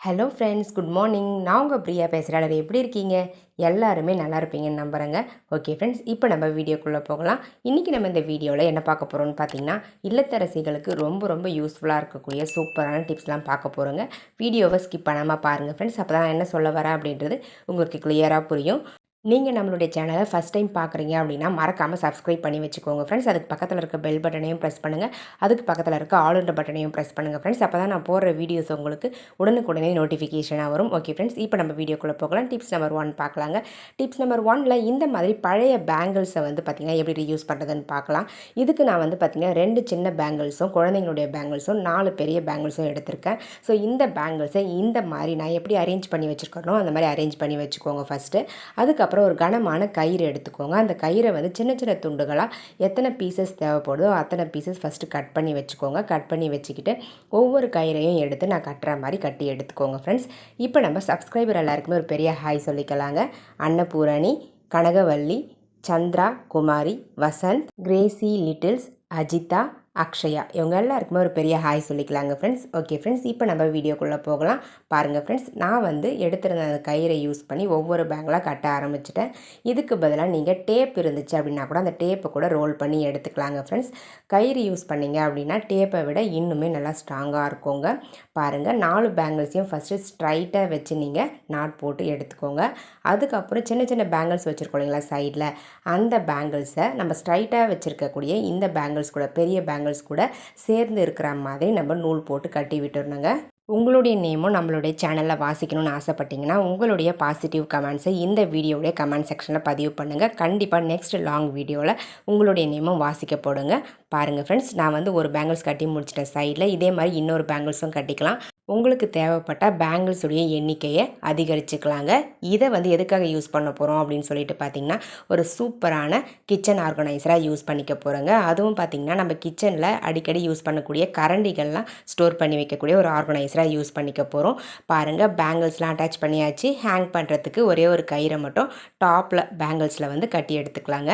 Hello friends good morning நான் உங்கள் பிரியா பேசுகிறேன் எல்லாரும் எப்படி இருக்கீங்க? எல்லாருமே நல்லா இருப்பீங்கன்னு நம்புகிறேங்க ஓகே ஃப்ரெண்ட்ஸ் இப்போ நம்ம வீடியோக்குள்ளே போகலாம். இன்றைக்கி நம்ம இந்த வீடியோவில் என்ன பார்க்க போகிறோம்னு பார்த்தீங்கன்னா இல்லத்தரசிகளுக்கு ரொம்ப ரொம்ப யூஸ்ஃபுல்லாக இருக்கக்கூடிய சூப்பரான டிப்ஸ்லாம் பார்க்க போகிறோங்க வீடியோவை ஸ்கிப் பண்ணாமல் பாருங்கள் ஃப்ரெண்ட்ஸ் அப்போ தான் என்ன சொல்ல வரேன் அப்படின்றது உங்களுக்கு கிளியராக புரியும். நீங்கள் நம்மளுடைய சேனலை ஃபஸ்ட் டைம் பார்க்குறீங்க அப்படின்னா மறக்காமல் சப்ஸ்கிரைப் பண்ணி வச்சுக்கோங்க ஃப்ரெண்ட்ஸ் அதுக்கு பக்கத்தில் இருக்க பெல் பட்டனையும் ப்ரெஸ் பண்ணுங்கள் அதுக்கு பக்கத்தில் இருக்க ஆளுன்ற பட்டனையும் ப்ரெஸ் பண்ணுங்கள் ஃப்ரெண்ட்ஸ் அப்போ தான் நான் போடுற வீடியோஸ் உங்களுக்கு உடனுக்குடனே நோட்டிஃபிகேஷனாக வரும். ஓகே ஃப்ரெண்ட்ஸ் இப்போ நம்ம வீடியோக்குள்ளே போகலாம். டிப்ஸ் நம்பர் ஒன் பார்க்கலாங்க. டிப்ஸ் நம்பர் ஒனில் இந்த மாதிரி பழைய பேங்கிள்ஸை வந்து பார்த்திங்கன்னா எப்படி யூஸ் பண்ணுறதுன்னு பார்க்கலாம். இதுக்கு நான் வந்து பார்த்திங்கன்னா ரெண்டு சின்ன பேங்கிள்ஸும் குழந்தைங்களுடைய பேங்கிள்ஸும் நாலு பெரிய பேங்கிள்ஸும் எடுத்திருக்கேன். ஸோ இந்த பேங்கிள்ஸை இந்த மாதிரி நான் எப்படி அரேஞ்ச் பண்ணி வச்சுருக்கணும் அந்த மாதிரி அரேஞ்ச் பண்ணி வச்சுக்கோங்க ஃபஸ்ட்டு அதுக்கப்புறம் ஒரு கனமான கயிறு எடுத்துக்கோங்க. அந்த கயிறை வந்து சின்ன சின்ன துண்டுகளாக எத்தனை பீசஸ் தேவைப்படுதோ அத்தனை பீசஸ் ஃபஸ்ட்டு கட் பண்ணி வச்சுக்கோங்க. கட் பண்ணி வச்சுக்கிட்டு ஒவ்வொரு கயிறையும் எடுத்து நான் கட்டுற மாதிரி கட்டி எடுத்துக்கோங்க ஃப்ரெண்ட்ஸ் இப்போ நம்ம சப்ஸ்கிரைபர் எல்லாருக்குமே ஒரு பெரிய hi சொல்லிக்கலாங்க. Annapoorani Kanagavalli Chandra Kumari Vasanth crazy littles Ajitha Akshaya. இவங்க எல்லாருக்குமே ஒரு பெரிய ஹாய் சொல்லிக்கலாங்க ஃப்ரெண்ட்ஸ் ஓகே ஃப்ரெண்ட்ஸ் இப்போ நம்ம வீடியோக்குள்ளே போகலாம். பாருங்கள் ஃப்ரெண்ட்ஸ் நான் வந்து எடுத்திருந்த அந்த கயிறை யூஸ் பண்ணி ஒவ்வொரு பேங்கெலாம் கட்ட ஆரம்பிச்சிட்டேன். இதுக்கு பதிலாக நீங்கள் டேப் இருந்துச்சு அப்படின்னா கூட அந்த டேப்பை கூட ரோல் பண்ணி எடுத்துக்கலாங்க ஃப்ரெண்ட்ஸ் கயிறு யூஸ் பண்ணிங்க அப்படின்னா டேப்பை விட இன்னுமே நல்லா ஸ்ட்ராங்காக இருக்குங்க. பாருங்கள் நாலு பேங்கிள்ஸையும் ஃபஸ்ட்டு ஸ்ட்ரைட்டாக வச்சு நீங்கள் நாட் போட்டு எடுத்துக்கோங்க. அதுக்கப்புறம் சின்ன சின்ன பேங்கிள்ஸ் வச்சுருக்கோம் இல்லைங்களா சைடில் அந்த பேங்கிள்ஸை நம்ம ஸ்ட்ரைட்டாக வச்சுருக்கக்கூடிய இந்த பேங்கிள்ஸ் கூட பெரிய பேங்கிள்ஸ் கூட சேர்ந்து இருக்கிற மாதிரி நம்ம நூல் போட்டு கட்டி விட்டுருணுங்க உங்களுடைய நேமும் நம்மளுடைய சேனலில் வாசிக்கணும்னு ஆசைப்பட்டீங்கன்னா உங்களுடைய பாசிட்டிவ் கமெண்ட்ஸை இந்த வீடியோடைய கமெண்ட் செக்ஷனில் பதிவு பண்ணுங்கள் கண்டிப்பாக நெக்ஸ்ட் லாங் வீடியோவில் உங்களுடைய நேமும் வாசிக்கப்படுங்க பாருங்கள் ஃப்ரெண்ட்ஸ் நான் வந்து ஒரு பேங்கிள்ஸ் கட்டி முடிச்சிட்டேன் சைடில் இதே மாதிரி இன்னொரு பேங்கிள்ஸும் கட்டிக்கலாம். உங்களுக்கு தேவைப்பட்ட பேங்கிள்ஸுடைய எண்ணிக்கையை அதிகரிச்சுக்கலாங்க. இதை வந்து எதுக்காக யூஸ் பண்ண போகிறோம் அப்படின்னு சொல்லிட்டு பார்த்திங்கன்னா ஒரு சூப்பரான கிச்சன் ஆர்கனைசராக யூஸ் பண்ணிக்க போகிறோங்க அதுவும் பார்த்திங்கன்னா நம்ம கிச்சனில் அடிக்கடி யூஸ் பண்ணக்கூடிய கரண்டிகள்லாம் ஸ்டோர் பண்ணி வைக்கக்கூடிய ஒரு ஆர்கனைசராக யூஸ் பண்ணிக்க போகிறோம் பாருங்கள் பேங்கிள்ஸ்லாம் அட்டாச் பண்ணியாச்சு. ஹேங் பண்ணுறதுக்கு ஒரே ஒரு கயிறை மட்டும் டாப்பில் பேங்கிள்ஸில் வந்து கட்டி எடுத்துக்கலாங்க.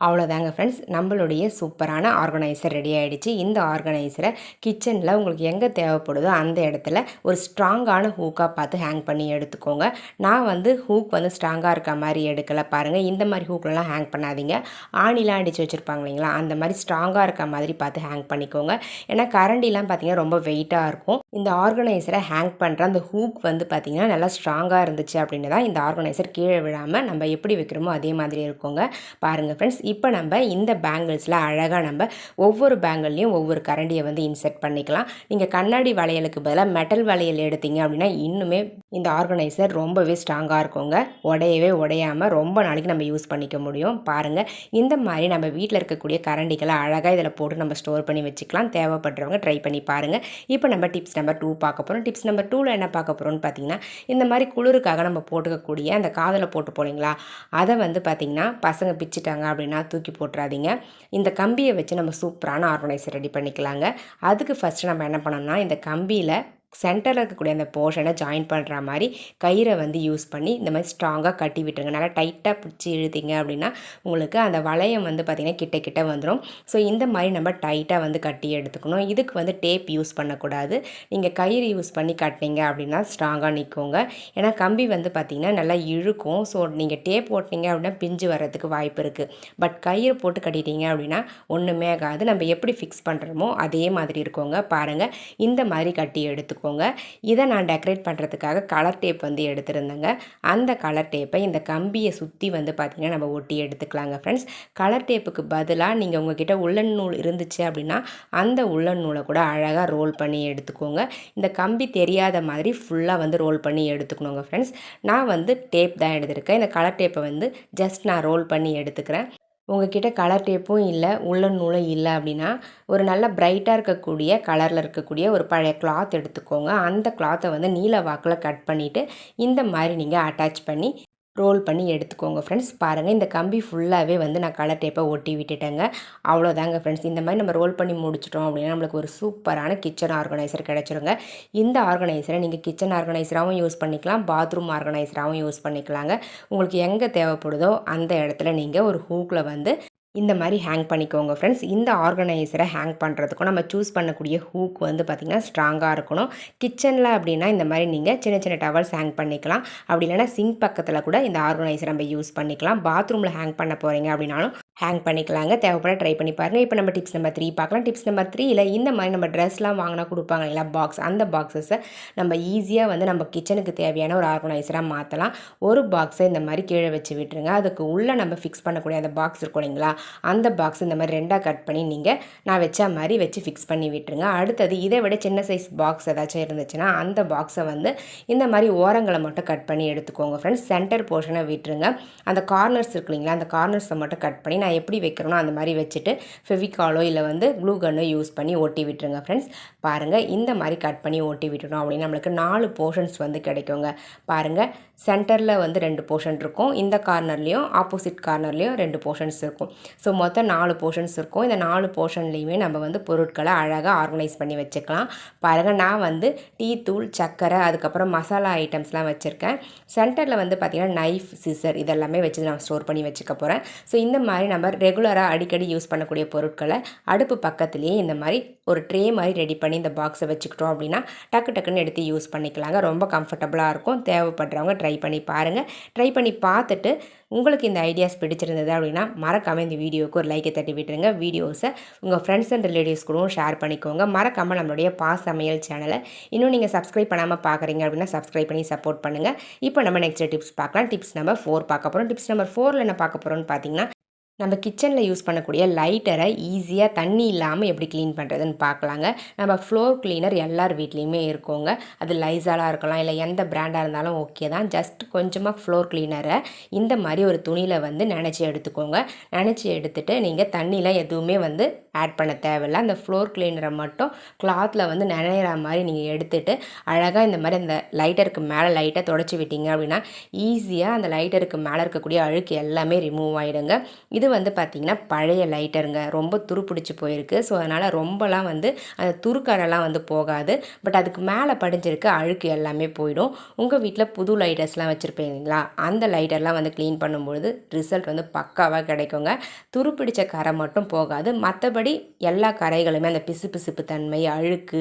அவ்வளோதாங்க ஃப்ரெண்ட்ஸ் நம்மளுடைய சூப்பரான ஆர்கனைசர் ரெடி ஆகிடுச்சு இந்த ஆர்கனைசரை கிச்சனில் உங்களுக்கு எங்கே தேவைப்படுதோ அந்த இடத்துல ஒரு ஸ்ட்ராங்கான ஹூக்காக பார்த்து ஹேங் பண்ணி எடுத்துக்கோங்க. நான் வந்து ஹூக் வந்து ஸ்ட்ராங்காக இருக்க மாதிரி எடுக்கலை. பாருங்கள் இந்த மாதிரி ஹூக்லலாம் ஹேங் பண்ணாதீங்க. ஆணிலாம் அடித்து வச்சுருப்பாங்க இல்லைங்களா? அந்த மாதிரி ஸ்ட்ராங்காக இருக்க மாதிரி பார்த்து ஹேங் பண்ணிக்கோங்க. ஏன்னா கரண்டிலாம் பார்த்திங்கன்னா ரொம்ப வெயிட்டாக இருக்கும். இந்த ஆர்கனைசரை ஹேங் பண்ணுற அந்த ஹூக் வந்து பார்த்திங்கன்னா நல்லா ஸ்ட்ராங்காக இருந்துச்சு அப்படின்னு தான் இந்த ஆர்கனைசர் கீழே விழாமல் நம்ம எப்படி வைக்கிறோமோ அதே மாதிரி இருக்கோங்க. பாருங்கள் ஃப்ரெண்ட்ஸ் இப்போ நம்ம இந்த பேங்கிள்ஸில் அழகாக நம்ம ஒவ்வொரு பேங்கிள்லேயும் ஒவ்வொரு கரண்டியை வந்து இன்செர்ட் பண்ணிக்கலாம். நீங்கள் கண்ணாடி வளையலுக்கு பதிலாக மெட்டல் வளையல் எடுத்தீங்க அப்படின்னா இன்னுமே இந்த ஆர்கனைசர் ரொம்பவே ஸ்ட்ராங்காக இருக்குங்க. உடையவே உடையாமல் ரொம்ப நாளைக்கு நம்ம யூஸ் பண்ணிக்க முடியும். பாருங்கள் இந்த மாதிரி நம்ம வீட்டில் இருக்கக்கூடிய கரண்டிகளை அழகாக இதில் போட்டு நம்ம ஸ்டோர் பண்ணி வச்சுக்கலாம். தேவைப்படுறவங்க ட்ரை பண்ணி பாருங்கள் இப்போ நம்ம டிப்ஸ் நம்பர் டூ பார்க்க போகிறோம் டிப்ஸ் நம்பர் டூவில் என்ன பார்க்க போகிறோம்னு பார்த்தீங்கன்னா இந்த மாதிரி குளிருக்காக நம்ம போட்டுக்கக்கூடிய அந்த காதில் போட்டு போனீங்களா? அதை வந்து பார்த்திங்கன்னா பசங்க பிச்சுட்டாங்க அப்படின்னா தூக்கி போட்டுறாதீங்க. இந்த கம்பியை வச்சு நம்ம சூப்பரான ஆர்கனைசர் ரெடி பண்ணிக்கலாங்க. அதுக்கு ஃபஸ்ட்டு நம்ம என்ன பண்ணோம்னா இந்த கம்பியில் சென்டரில் இருக்கக்கூடிய அந்த போர்ஷனை ஜாயின் பண்ணுற மாதிரி கயிறை வந்து யூஸ் பண்ணி இந்த மாதிரி ஸ்ட்ராங்காக கட்டி விட்டுருங்க. நல்லா டைட்டாக பிடிச்சி இழுத்திங்க அப்படின்னா உங்களுக்கு அந்த வளையம் வந்து பார்த்திங்கன்னா கிட்ட கிட்ட வந்துடும் ஸோ இந்த மாதிரி நம்ம டைட்டாக வந்து கட்டி எடுத்துக்கணும். இதுக்கு வந்து டேப் யூஸ் பண்ணக்கூடாது. நீங்கள் கயிறு யூஸ் பண்ணி கட்டினீங்க அப்படின்னா ஸ்ட்ராங்காக நிற்குங்க ஏன்னா கம்பி வந்து பார்த்திங்கன்னா நல்லா இழுக்கும். ஸோ நீங்கள் டேப் போட்டிங்க அப்படின்னா பிஞ்சு வர்றதுக்கு வாய்ப்பு இருக்குது பட் கயிறு போட்டு கட்டிட்டீங்க அப்படின்னா ஒன்றுமே ஆகாது. நம்ம எப்படி ஃபிக்ஸ் பண்ணுறோமோ அதே மாதிரி இருக்கோங்க. பாருங்கள் இந்த மாதிரி கட்டி எடுத்துக்கோ வச்சுக்கோங்க. இதை நான் டெக்கரேட் பண்ணுறதுக்காக கலர் டேப் வந்து எடுத்திருந்தேங்க. அந்த கலர் டேப்பை இந்த கம்பியை சுற்றி வந்து பார்த்திங்கன்னா நம்ம ஒட்டி எடுத்துக்கலாங்க ஃப்ரெண்ட்ஸ் கலர் டேப்புக்கு பதிலாக நீங்கள் உங்ககிட்ட உள்ளன் நூல் இருந்துச்சு அப்படின்னா அந்த உள்ளன் நூலை கூட அழகாக ரோல் பண்ணி எடுத்துக்கோங்க. இந்த கம்பி தெரியாத மாதிரி ஃபுல்லாக வந்து ரோல் பண்ணி எடுத்துக்கணுங்க ஃப்ரெண்ட்ஸ் நான் வந்து டேப் தான் எடுத்திருக்கேன். இந்த கலர் டேப்பை வந்து ஜஸ்ட் நான் ரோல் பண்ணி எடுத்துக்கிறேன். உங்ககிட்ட கலர் டேப்பும் இல்லை உள்ள நூலும் இல்லை அப்படின்னா ஒரு நல்ல பிரைட்டாக இருக்கக்கூடிய கலரில் இருக்கக்கூடிய ஒரு பழைய கிளாத் எடுத்துக்கோங்க. அந்த கிளாத்தை வந்து நீல வாக்கில் கட் பண்ணிவிட்டு இந்த மாதிரி நீங்கள் அட்டாச் பண்ணி ரோல் பண்ணி எடுத்துக்கோங்க ஃப்ரெண்ட்ஸ் பாருங்கள் இந்த கம்பி ஃபுல்லாகவே வந்து நான் கலர் டேப்பை ஒட்டி விட்டுட்டேங்க. அவ்வளோதாங்க ஃப்ரெண்ட்ஸ் இந்த மாதிரி நம்ம ரோல் பண்ணி முடிச்சிட்டோம் அப்படின்னா நம்மளுக்கு ஒரு சூப்பரான கிச்சன் ஆர்கனைசர் கிடச்சிருங்க. இந்த ஆர்கனைசரை நீங்கள் கிச்சன் ஆர்கனைசராகவும் யூஸ் பண்ணிக்கலாம் பாத்ரூம் ஆர்கனைசராகவும் யூஸ் பண்ணிக்கலாங்க. உங்களுக்கு எங்கே தேவைப்படுதோ அந்த இடத்துல நீங்கள் ஒரு ஹூக்கில் வந்து இந்த மாதிரி ஹேங் பண்ணிக்கோங்க ஃப்ரெண்ட்ஸ் இந்த ஆர்கனைசரை ஹேங் பண்ணுறதுக்கும் நம்ம சூஸ் பண்ணக்கூடிய ஹூக் வந்து பார்த்திங்கன்னா ஸ்ட்ராங்காக இருக்கணும். கிச்சனில் அப்படின்னா இந்த மாதிரி நீங்கள் சின்ன சின்ன டவல்ஸ் ஹேங் பண்ணிக்கலாம். அப்படி இல்லைனா சிங்க் பக்கத்தில் கூட இந்த ஆர்கனைசர் நம்ம யூஸ் பண்ணிக்கலாம். பாத்ரூமில் ஹேங் பண்ண போகிறீங்க அப்படின்னாலும் ஹேங் பண்ணிக்கலாங்க. தேவைப்பட ட்ரை பண்ணி பாருங்கள் இப்போ நம்ம டிப்ஸ் நம்பர் த்ரீ பார்க்கலாம். டிப்ஸ் நம்பர் த்ரீயில் இந்த மாதிரி நம்ம ட்ரெஸ்லாம் வாங்கினா கொடுப்பாங்க இல்லை பாக்ஸ் அந்த பாக்ஸஸை நம்ம ஈஸியாக வந்து நம்ம கிச்சனுக்கு தேவையான ஒரு ஆர்கனைசராக மாற்றலாம் ஒரு பாக்ஸை இந்த மாதிரி கீழே வச்சு விட்டுருங்க. அதுக்கு உள்ளே நம்ம ஃபிக்ஸ் பண்ணக்கூடிய அந்த பாக்ஸ் இருக்கும் இல்லைங்களா? அந்த பாக்ஸ் இந்த மாதிரி ரெண்டாக கட் பண்ணி நீங்கள் நான் வச்ச மாதிரி வச்சு ஃபிக்ஸ் பண்ணி விட்டுருங்க. அடுத்தது இதை விட சின்ன சைஸ் பாக்ஸ் ஏதாச்சும் இருந்துச்சுன்னா அந்த பாக்ஸை வந்து இந்த மாதிரி ஓரங்களை மட்டும் கட் பண்ணி எடுத்துக்கோங்க ஃப்ரெண்ட்ஸ் சென்டர் போர்ஷனை விட்டுருங்க. அந்த கார்னர்ஸ் இருக்கு இல்லைங்களா? அந்த கார்னர்ஸை மட்டும் கட் பண்ணி நான் எப்படி வைக்கிறேனோ அந்த மாதிரி வச்சுட்டு ஃபெவிகாலோ இல்லை வந்து க்ளூ கன்னோ யூஸ் பண்ணி ஒட்டி விட்டுருங்க ஃப்ரெண்ட்ஸ் பாருங்கள் இந்த மாதிரி கட் பண்ணி ஒட்டி விட்டுட்டோம் அப்படின்னு நம்மளுக்கு நாலு போர்ஷன்ஸ் வந்து கிடைக்குங்க. பாருங்கள் சென்டரில் வந்து ரெண்டு போர்ஷன் இருக்கும். இந்த கார்னர்லேயும் ஆப்போசிட் கார்னர்லேயும் ரெண்டு போர்ஷன்ஸ் இருக்கும். ஸோ மொத்தம் நாலு போர்ஷன்ஸ் இருக்கும். இந்த நாலு போர்ஷன்லேயுமே நம்ம வந்து பொருட்களை அழகாக ஆர்கனைஸ் பண்ணி வச்சுக்கலாம். பாருங்கள் நான் வந்து டீ தூள் சர்க்கரை அதுக்கப்புறம் மசாலா ஐட்டம்ஸ்லாம் வச்சுருக்கேன். சென்டரில் வந்து பார்த்திங்கன்னா நைஃப் சிசர் இதெல்லாமே வச்சு நான் ஸ்டோர் பண்ணி வச்சுக்க போகிறேன் ஸோ இந்த மாதிரி நம்ம ரெகுலராக அடிக்கடி யூஸ் பண்ணக்கூடிய பொருட்களை அடுப்பு பக்கத்துலேயே இந்த மாதிரி ஒரு ட்ரே மாதிரி ரெடி பண்ணி இந்த பாக்ஸை வச்சுக்கிட்டோம் அப்படின்னா டக்கு டக்குன்னு எடுத்து யூஸ் பண்ணிக்கலாங்க. ரொம்ப கம்ஃபர்டபுளாக இருக்கும். தேவைப்படுறவங்க ட்ரை பண்ணி பாருங்கள் ட்ரை பண்ணி பார்த்துட்டு உங்களுக்கு இந்த ஐடியாஸ் பிடிச்சிருந்தது அப்படின்னா மறக்காமல் இந்த வீடியோவுக்கு ஒரு லைக்கை தட்டி விட்டுருங்க. வீடியோஸை உங்கள் ஃப்ரெண்ட்ஸ் அண்ட் ரிலேட்டிவ்ஸ் கூடவும் ஷேர் பண்ணிக்கோங்க. மறக்காமல் நம்மளுடைய பா சமையல் சேனலை இன்னும் நீங்கள் சப்ஸ்கிரைப் பண்ணாமல் பார்க்குறீங்க அப்படின்னா சப்ஸ்கிரைப் பண்ணி சப்போர்ட் பண்ணுங்கள் இப்போ நம்ம நெக்ஸ்ட் டிப்ஸ் பார்க்கலாம். டிப்ஸ் நம்பர் ஃபோர் பார்க்க போகிறோம் டிப்ஸ் நம்பர் ஃபோரில் என்ன பார்க்க போகிறோம்னு பார்த்தீங்கன்னா நம்ம கிச்சனில் யூஸ் பண்ணக்கூடிய லைட்டரை ஈஸியாக தண்ணி இல்லாமல் எப்படி க்ளீன் பண்ணுறதுன்னு பார்க்கலாங்க நம்ம ஃப்ளோர் க்ளீனர் எல்லார் வீட்லேயுமே இருக்கோங்க. அது லைசாலாக இருக்கலாம் இல்லை எந்த பிராண்டாக இருந்தாலும் ஓகே தான். ஜஸ்ட் கொஞ்சமாக ஃப்ளோர் க்ளீனரை இந்த மாதிரி ஒரு துணியில் வந்து நினச்சி எடுத்துக்கோங்க. நினச்சி எடுத்துகிட்டு நீங்கள் தண்ணியில் எதுவுமே வந்து ஆட் பண்ண தேவையில்ல. அந்த ஃப்ளோர் க்ளீனரை மட்டும் கிளாத்தில் வந்து நினைகிற மாதிரி நீங்கள் எடுத்துகிட்டு அழகாக இந்த மாதிரி அந்த லைட்டருக்கு மேலே லைட்டை தொடச்சி விட்டீங்க அப்படின்னா ஈஸியாக அந்த லைட்டருக்கு மேலே இருக்கக்கூடிய அழுக்கு எல்லாமே ரிமூவ் ஆகிடுங்க இது இது வந்து பார்த்திங்கன்னா பழைய லைட்டருங்க. ரொம்ப துரு பிடிச்சி போயிருக்கு. ஸோ அதனால் ரொம்பலாம் வந்து அந்த துருக்கரெல்லாம் வந்து போகாது. பட் அதுக்கு மேலே படிஞ்சிருக்க அழுக்கு எல்லாமே போயிடும். உங்கள் வீட்டில் புது லைட்டர்ஸ்லாம் வச்சுருப்பீங்களா? அந்த லைட்டர்லாம் வந்து க்ளீன் பண்ணும்பொழுது ரிசல்ட் வந்து பக்காவாக கிடைக்குங்க. துருப்பிடிச்ச கரை மட்டும் போகாது. மற்றபடி எல்லா கரைகளுமே அந்த பிசு பிசுப்பு தன்மை அழுக்கு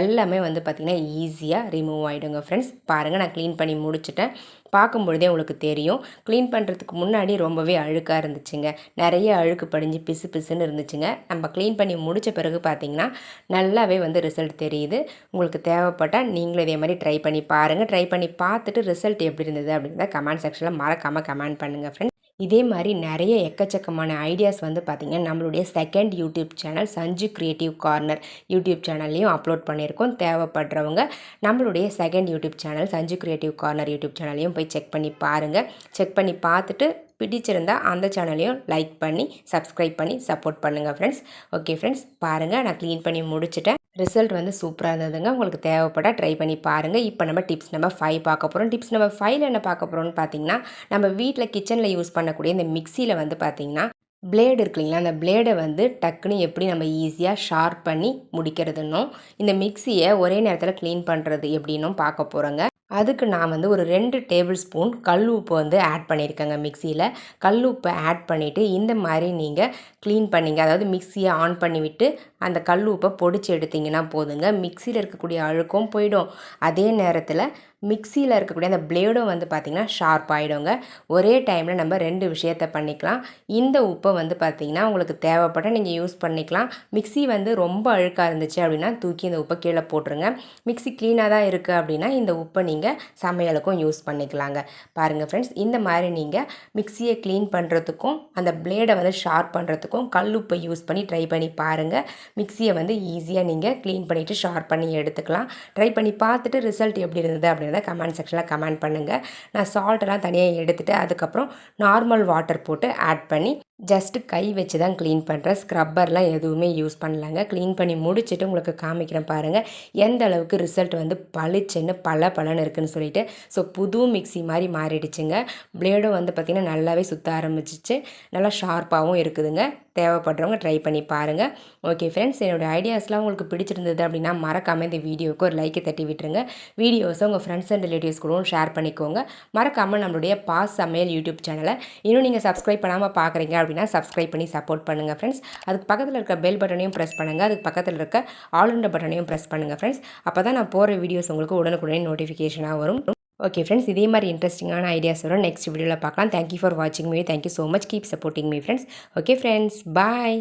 எல்லாமே வந்து பார்த்திங்கன்னா ஈஸியாக ரிமூவ் ஆகிடுங்க ஃப்ரெண்ட்ஸ் பாருங்கள் நான் க்ளீன் பண்ணி முடிச்சுட்டேன். பார்க்கும் பொழுதே உங்களுக்கு தெரியும். க்ளீன் பண்ணுறதுக்கு முன்னாடி ரொம்பவே அழுக்காக இருந்துச்சுங்க. நிறைய அழுக்கு படிஞ்சு பிசு பிசுன்னு இருந்துச்சுங்க. நம்ம க்ளீன் பண்ணி முடித்த பிறகு பார்த்திங்கன்னா நல்லாவே வந்து ரிசல்ட் தெரியுது. உங்களுக்கு தேவைப்பட்டால் நீங்களும் இதே மாதிரி ட்ரை பண்ணி பாருங்கள் ட்ரை பண்ணி பார்த்துட்டு ரிசல்ட் எப்படி இருந்தது அப்படின்றத கமெண்ட் செக்ஷனில் மறக்காமல் கமெண்ட் பண்ணுங்கள் ஃப்ரெண்ட்ஸ் இதே மாதிரி நிறைய எக்கச்சக்கமான ஐடியாஸ் வந்து பார்த்திங்கன்னா நம்மளுடைய second YouTube channel Sanju creative corner YouTube சேனல்லையும் அப்லோட் பண்ணியிருக்கோம். தேவைப்படுறவங்க நம்மளுடைய second YouTube channel Sanju creative corner YouTube சேனலையும் போய் செக் பண்ணி பாருங்கள் செக் பண்ணி பார்த்துட்டு பிடிச்சிருந்தால் அந்த சேனலையும் லைக் பண்ணி சப்ஸ்கிரைப் பண்ணி சப்போர்ட் பண்ணுங்கள் ஃப்ரெண்ட்ஸ் ஓகே ஃப்ரெண்ட்ஸ் பாருங்கள் நான் க்ளீன் பண்ணி முடிச்சுட்டேன். ரிசல்ட் வந்து சூப்பராக இருந்ததுங்க. உங்களுக்கு தேவைப்பட ட்ரை பண்ணி பாருங்கள் இப்போ நம்ம டிப்ஸ் நம்பர் ஃபைவ் பார்க்க போகிறோம் டிப்ஸ் நம்பர் ஃபைவ்ல என்ன பார்க்க போகிறோம்னு பார்த்தீங்கன்னா நம்ம வீட்டில் கிச்சனில் யூஸ் பண்ணக்கூடிய இந்த மிக்சியில் வந்து பார்த்திங்கன்னா பிளேடு இருக்கு இல்லைங்களா அந்த பிளேடை வந்து டக்குன்னு எப்படி நம்ம ஈஸியாக ஷார்ப் பண்ணி முடிக்கிறதுன்னும் இந்த மிக்சியை ஒரே நேரத்தில் க்ளீன் பண்ணுறது எப்படின்னும் பார்க்க போகிறோங்க அதுக்கு நான் வந்து ஒரு ரெண்டு டேபிள் ஸ்பூன் கல் உப்பு வந்து ஆட் பண்ணியிருக்கேங்க மிக்சியில் கல் உப்பை ஆட் பண்ணிவிட்டு இந்த மாதிரி நீங்கள் க்ளீன் பண்ணிங்க. அதாவது மிக்சியை ஆன் பண்ணிவிட்டு அந்த கல் உப்பை பொடிச்சு எடுத்திங்கன்னா போதுங்க. மிக்சியில் இருக்கக்கூடிய அழுக்கும் போயிடும். அதே நேரத்தில் மிக்சியில் இருக்கக்கூடிய அந்த பிளேடும் வந்து பார்த்திங்கன்னா ஷார்ப் ஆகிடுங்க ஒரே டைமில் நம்ம ரெண்டு விஷயத்த பண்ணிக்கலாம். இந்த உப்பை வந்து பார்த்திங்கன்னா உங்களுக்கு தேவைப்பட்ட நீங்கள் யூஸ் பண்ணிக்கலாம். மிக்சி வந்து ரொம்ப அழுக்காக இருந்துச்சு அப்படின்னா தூக்கி இந்த உப்பை கீழே போட்டுருங்க. மிக்சி க்ளீனாக தான் இருக்குது அப்படின்னா இந்த உப்பை நீங்கள் சமையலுக்கும் யூஸ் பண்ணிக்கலாங்க. பாருங்கள் ஃப்ரெண்ட்ஸ் இந்த மாதிரி நீங்கள் மிக்சியை க்ளீன் பண்ணுறதுக்கும் அந்த பிளேடை வந்து ஷார்ப் பண்ணுறதுக்கும் கல் உப்பை யூஸ் பண்ணி ட்ரை பண்ணி பாருங்கள் மிக்சியை வந்து ஈஸியாக நீங்கள் க்ளீன் பண்ணிவிட்டு ஷார்ப் பண்ணி எடுத்துக்கலாம். ட்ரை பண்ணி பார்த்துட்டு ரிசல்ட் எப்படி இருந்தது அப்படின்னு அப்படின்றத கமெண்ட் செக்ஷனில் கமெண்ட் பண்ணுங்கள் நான் சால்ட்டெல்லாம் தனியாக எடுத்துகிட்டு அதுக்கப்புறம் நார்மல் வாட்டர் போட்டு ஆட் பண்ணி ஜஸ்ட்டு கை வச்சு தான் க்ளீன் பண்ணுறேன் ஸ்க்ரப்பர்லாம் எதுவுமே யூஸ் பண்ணலங்க. க்ளீன் பண்ணி முடிச்சுட்டு உங்களுக்கு காமிக்கிறேன் பாருங்கள் எந்த அளவுக்கு ரிசல்ட் வந்து பளிச்சுன்னு பல பலன்னு இருக்குதுன்னு சொல்லிட்டு. ஸோ புது மிக்சி மாதிரி மாறிடுச்சுங்க. பிளேடும் வந்து பார்த்திங்கன்னா நல்லாவே சுற்ற ஆரம்பிச்சிச்சு. நல்லா ஷார்ப்பாகவும் இருக்குதுங்க. தேவைப்படுறவங்க ட்ரை பண்ணி பாருங்கள் ஓகே ஃப்ரெண்ட்ஸ் என்னோடய ஐடியாஸ்லாம் உங்களுக்கு பிடிச்சிருந்தது அப்படின்னா மறக்காமல் இந்த வீடியோவுக்கு ஒரு லைக்கை தட்டி விட்டுருங்க. வீடியோஸை உங்கள் ஃப்ரெண்ட்ஸ் அண்ட் ரிலேட்டிவ்ஸ் கூடவும் ஷேர் பண்ணிக்கோங்க. மறக்காமல் நம்மளுடைய பாஸ் சமையல் யூடியூப் சேனலை இன்னும் நீங்கள் சப்ஸ்கிரைப் பண்ணாமல் பார்க்குறீங்க அப்படின்னா சப்ஸ்கிரைப் பண்ணி சப்போர்ட் பண்ணுங்கள் ஃப்ரெண்ட்ஸ் அதுக்கு பக்கத்தில் இருக்க பெல் பட்டனையும் ப்ரெஸ் பண்ணுங்கள் அதுக்கு பக்கத்தில் இருக்க ஆளுண்ட பட்டனையும் ப்ரெஸ் பண்ணுங்கள் ஃப்ரெண்ட்ஸ் அப்போ தான் நான் போகிற வீடியோஸ் உங்களுக்கு உடனுக்குடனே நோட்டிஃபிகேஷனாக வரும். ஓகே ஃப்ரெண்ட்ஸ் இதே மாதிரி இன்ட்ரெஸ்டிங்கான ஐடியாஸ் வரும். நெக்ஸ்ட் வீடியோவில் பார்க்கலாம். தேங்க்யூ ஃபார் வாட்சிங் me thank you so much keep supporting me friends okay friends bye